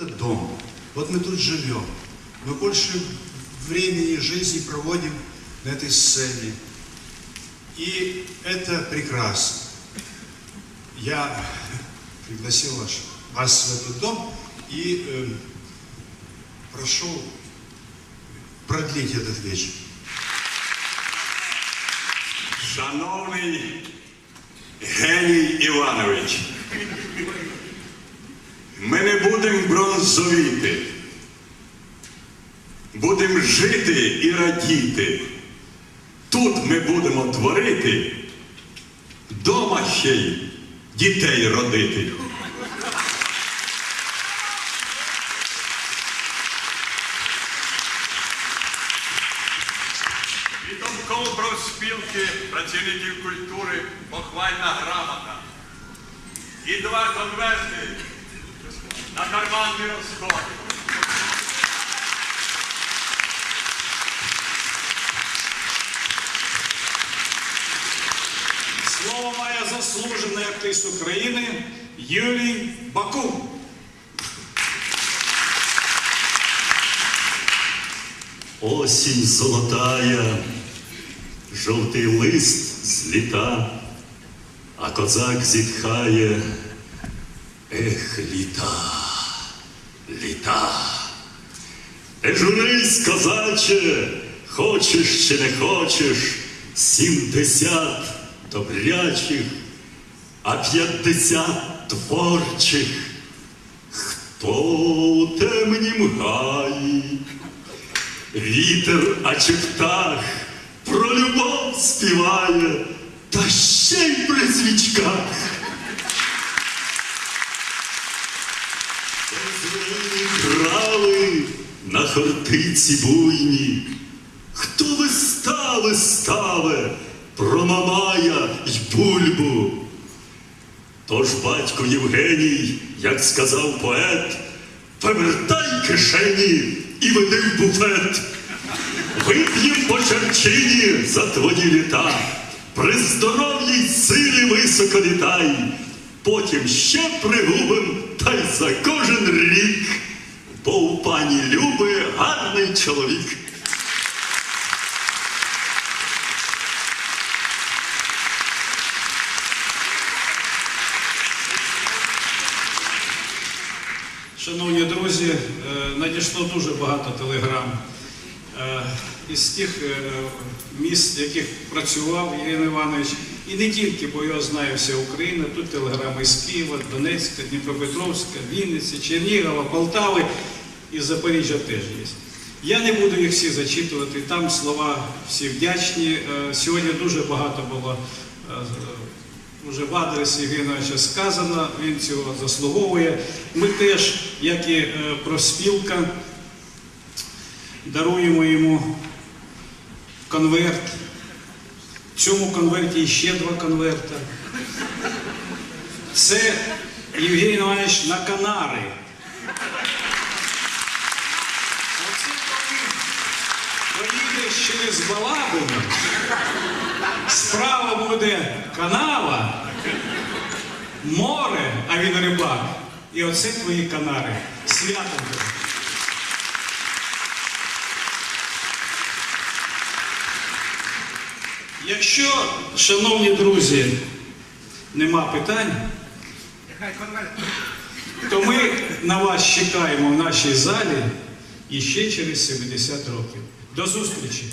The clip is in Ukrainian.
этот дом. Вот мы тут живем. Мы больше времени жизни проводим на этой сцене. И это прекрасно. Я пригласил вас, вас в этот дом и э, прошу продлить этот вечер. Шановний Геній Іванович, ми не будемо бронзовіти. Будемо жити і радіти. Тут ми будемо творити, дома ще й дітей родити. Відомком профспілки працівників культури похвальна грамота. І два конверти на карманний розход. Слово має заслужений артист України Юрій Бакун. Осінь золотая, жовтий лист з літа, а козак зітхає. Ех, літа, літа. Не журись, козаче, хочеш чи не хочеш, сімдесят добрячих, а п'ятдесят творчих. Хто у темнім гаї? Вітер, а чи птах про любов співає, та ще й при свічках. Хортиці буйні. Хто вистави ставе про Мамая й бульбу? Тож батько Євгеній, як сказав поет, повертай кишені і веди в буфет. Вип'єм по черчині за твої літа, при здоров'їй силі високо літай, потім ще пригубим та й за кожен рік, бо у пані Люби гарний чоловік. Шановні друзі, е, надійшло дуже багато телеграм е, із тих е, міст, в яких працював Євген Іванович. І не тільки, бо його знає вся Україна. Тут телеграми з Києва, Донецька, Дніпропетровська, Вінниці, Чернігова, Полтави і Запоріжжя теж є. Я не буду їх всі зачитувати, там слова всі вдячні. Е, Сьогодні дуже багато було е, Уже в адресі Євгеновича сказано, він цього заслуговує. Ми теж, як і е, профспілка, даруємо йому конверт. В цьому конверті ще два конверта. Це Євгеній Іванович на Канари. Оце коли поїдеш через Балабину, Справа буде канава, море, а він рибак. І оце твої канари. Свято. Якщо, шановні друзі, нема питань, то ми на вас чекаємо в нашій залі іще через 70 років. До зустрічі!